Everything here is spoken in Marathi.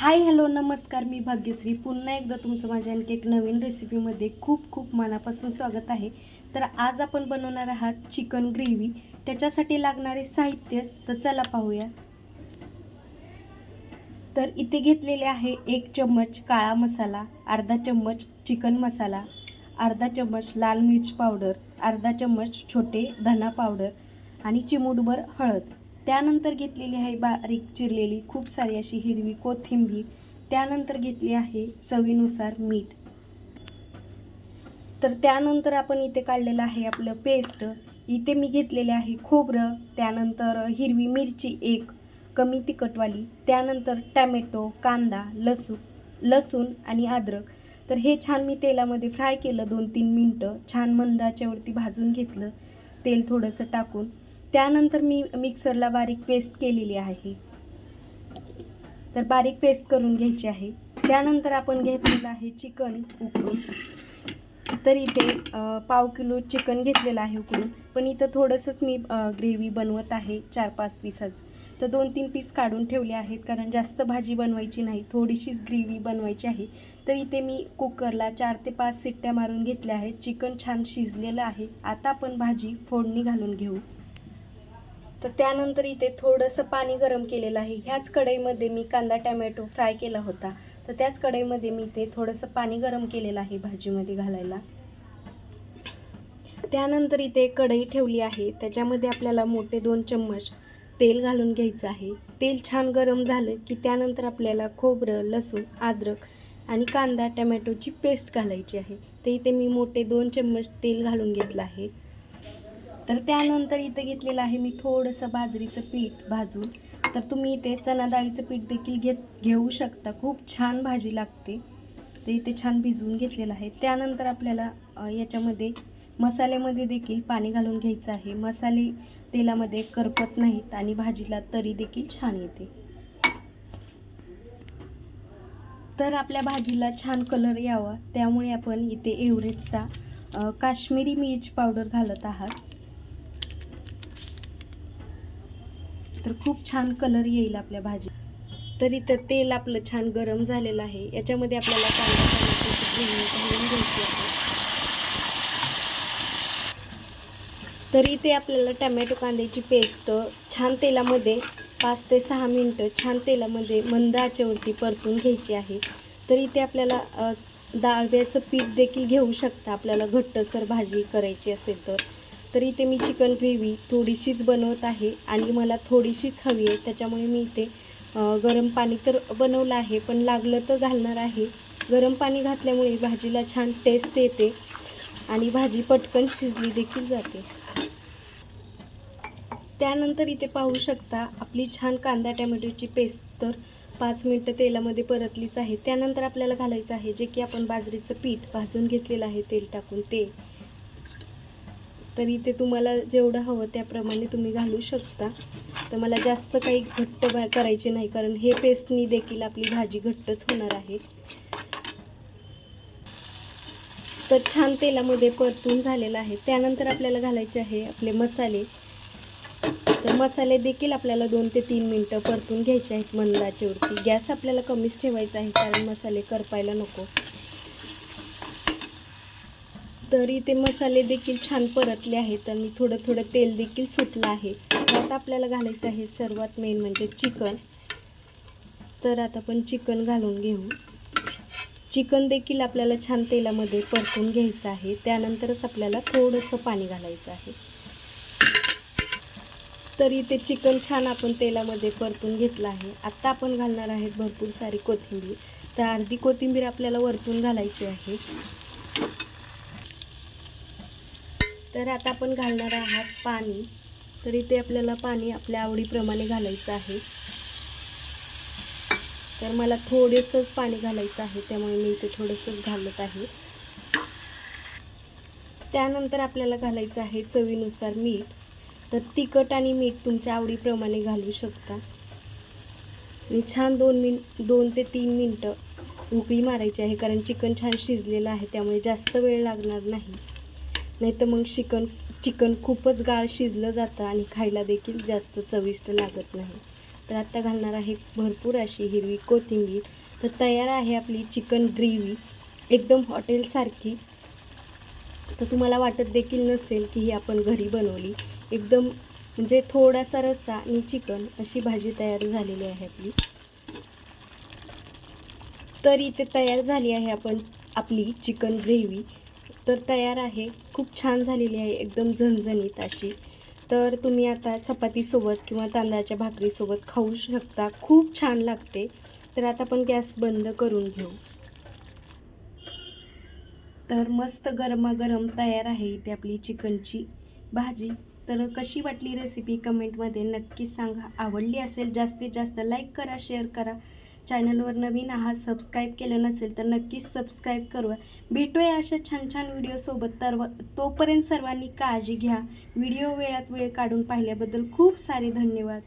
हाय हॅलो नमस्कार मी भाग्यश्री. पुन्हा एकदा तुमचं माझ्या आणखी एक नवीन रेसिपीमध्ये खूप खूप मनापासून स्वागत आहे. तर आज आपण बनवणार आहात चिकन ग्रेव्ही. त्याच्यासाठी लागणारे साहित्य तर चला पाहूया. तर इथे घेतलेले आहे एक चम्मच काळा मसाला अर्धा चम्मच चिकन मसाला अर्धा चम्मच लाल मिर्च पावडर अर्धा चम्मच छोटे धना पावडर आणि चिमूटभर हळद. त्यानंतर घेतलेली आहे बारीक चिरलेली खूप सारी अशी हिरवी कोथिंबीर. त्यानंतर घेतली आहे चवीनुसार मीठ. तर त्यानंतर आपण इथे काढलेलं आहे आपलं पेस्ट इथे मी घेतलेले आहे खोबरं त्यानंतर हिरवी मिरची एक कमी तिखटवाली. त्यानंतर टॅमॅटो कांदा लसूण लसूण आणि अद्रक. तर हे छान मी तेलामध्ये फ्राय केलं दोन तीन मिनटं. छान मंदाच्यावरती भाजून घेतलं. तेल थोडंसं टाकून. त्यानंतर मी मिक्सरला बारीक पेस्ट केलेली आहे. तर बारीक पेस्ट करून घ्यायची आहे. त्यानंतर आपण घेतलेलं आहे चिकन उकळून तर इथे पाव किलो चिकन घेतलेलं आहे उकळून पण इथं थोडंसंच मी ग्रेव्ही बनवत आहे चार पाच पीसच तर दोन तीन पीस काढून ठेवले आहेत कारण जास्त भाजी बनवायची नाही थोडीशीच ग्रेव्ही बनवायची आहे. तर इथे मी कुकरला चार ते पाच सिट्ट्या मारून घेतल्या आहेत. चिकन छान शिजलेलं आहे. आता आपण भाजी फोडणी घालून घेऊ. तर त्यानंतर इथे थोडंसं पाणी गरम केलेलं आहे. ह्याच कढईमध्ये मी कांदा टॅमॅटो फ्राय केला होता. तर त्याच कढईमध्ये मी इथे थोडंसं पाणी गरम केलेलं आहे भाजीमध्ये घालायला. त्यानंतर इथे कढई ठेवली आहे. त्याच्यामध्ये आपल्याला मोठे दोन चम्मच तेल घालून घ्यायचं आहे. तेल छान गरम झालं की त्यानंतर आपल्याला खोबरं लसूण अद्रक आणि कांदा टमॅटोची पेस्ट घालायची आहे. तर इथे मी मोठे दोन चम्मच तेल घालून घेतलं आहे. तर त्यानंतर इथं घेतलेलं आहे मी थोडंसं बाजरीचं पीठ भाजून. तर तुम्ही इथे चणा डाळीचं पीठ देखील घेत घेऊ शकता. खूप छान भाजी लागते. ते इथे छान भिजवून घेतलेलं आहे. त्यानंतर आपल्याला याच्यामध्ये मसाल्यामध्ये देखील पाणी घालून घ्यायचं आहे. मसाले तेलामध्ये करपत नाहीत आणि भाजीला तरी देखील छान येते. तर आपल्या भाजीला छान कलर यावा. त्यामुळे आपण इथे एव्हरेस्टचा काश्मीरी मिर्च पावडर घालत आहात. तर खूप छान कलर येईल आपल्या भाजी तर इथं तेल आपलं छान गरम झालेलं आहे. याच्यामध्ये आपल्याला कांदा घ्यायची आहे. तर इथे आपल्याला टमॅटो कांद्याची पेस्ट छान तेलामध्ये पाच ते सहा मिनटं छान तेलामध्ये मंद आचेवरती परतून घ्यायची आहे. तर इथे आपल्याला डाळव्याचं पीठ देखील घेऊ शकता. आपल्याला घट्टसर भाजी करायची असेल तर. तर इथे मी चिकन ग्रेव्ही थोडीशीच बनवत आहे आणि मला थोडीशीच हवी आहे त्याच्यामुळे मी इथे गरम पाणी तर बनवलं आहे पण लागलं तर घालणार आहे. गरम पाणी घातल्यामुळे भाजीला छान टेस्ट येते आणि भाजी पटकन शिजली देखील जाते. त्यानंतर इथे पाहू शकता आपली छान कांदा टॅमॅटोची पेस्ट तर पाच मिनटं तेलामध्ये परतलीच आहे. त्यानंतर आपल्याला घालायचं आहे जे की आपण बाजरीचं पीठ भाजून घेतलेलं आहे तेल टाकून ते. तर इथे तुम्हाला जेवढं हवं त्याप्रमाणे तुम्ही घालू शकता. तर मला जास्त काही घट्ट करायचे नाही कारण हे पेस्टनी देखील आपली भाजी घट्टच होणार आहे. तर छान तेलामध्ये परतून झालेलं आहे. त्यानंतर आपल्याला घालायचे आहे आपले मसाले. तर मसाले देखील आपल्याला दोन ते तीन मिनटं परतून घ्यायचे आहेत मंदाच्यावरती गॅस आपल्याला कमीच ठेवायचा आहे कारण मसाले करपायला नको. तर इथे मसाले देखील छान परतले आहेत आणि थोडं थोडं तेल देखील सुटलं आहे. आता आपल्याला घालायचं आहे सर्वात मेन म्हणजे चिकन. तर आता आपण चिकन घालून घेऊ. चिकन देखील आपल्याला छान तेलामध्ये परतून घ्यायचं आहे. त्यानंतरच आपल्याला थोडंसं पाणी घालायचं आहे. तर इथे चिकन छान आपण तेलामध्ये परतून घेतलं आहे. आत्ता आपण घालणार आहेत भरपूर सारी कोथिंबीर. तर अर्धी कोथिंबीर आपल्याला वरतून घालायची आहे. तर आता आपण घालणार आहात पाणी. तर इथे आपल्याला पाणी आपल्या आवडीप्रमाणे घालायचं आहे. तर मला थोडंसंच पाणी घालायचं आहे त्यामुळे मी इथे थोडंसंच घालत आहे. त्यानंतर आपल्याला घालायचं आहे चवीनुसार मीठ. तर तिखट आणि मीठ तुमच्या आवडीप्रमाणे घालू शकता. मी छान दोन मिन दोन ते तीन मिनटं उकळी मारायची आहे कारण चिकन छान शिजलेलं आहे त्यामुळे जास्त वेळ लागणार नाही. नाही तर मग चिकन चिकन खूपच गाळ शिजलं जातं आणि खायला देखील जास्त चविष्ट लागत नाही. तर आत्ता घालणार आहे भरपूर अशी हिरवी कोथिंबीर. तर तयार आहे आपली चिकन ग्रेव्ही. एकदम हॉटेलसारखी तर तुम्हाला वाटत देखील नसेल की ही आपण घरी बनवली. एकदम म्हणजे थोडासा रस्सा आणि चिकन अशी भाजी तयार झालेली आहे आपली. तर इथे तयार झाली आहे आपण आपली चिकन ग्रेव्ही. तर तयार आहे. खूप छान झालेली आहे. एकदम झणझणीत अशी. तर तुम्ही आता चपातीसोबत किंवा तांदळाच्या भाकरीसोबत खाऊ शकता. खूप छान लागते. तर आता आपण गॅस बंद करून घेऊ. तर मस्त गरमागरम तयार आहे इथे आपली चिकनची भाजी. तर कशी वाटली रेसिपी कमेंटमध्ये नक्की सांगा. आवडली असेल जास्तीत जास्त लाईक करा शेअर करा. चॅनलवर नवीन आहात सबस्क्राईब केलं नसेल तर नक्कीच सबस्क्राईब करूया. भेटूया अशा छान छान व्हिडिओसोबत तर तोपर्यंत सर्वांनी काळजी घ्या. व्हिडिओ वेळात वेळ काढून पाहिल्याबद्दल खूप सारे धन्यवाद.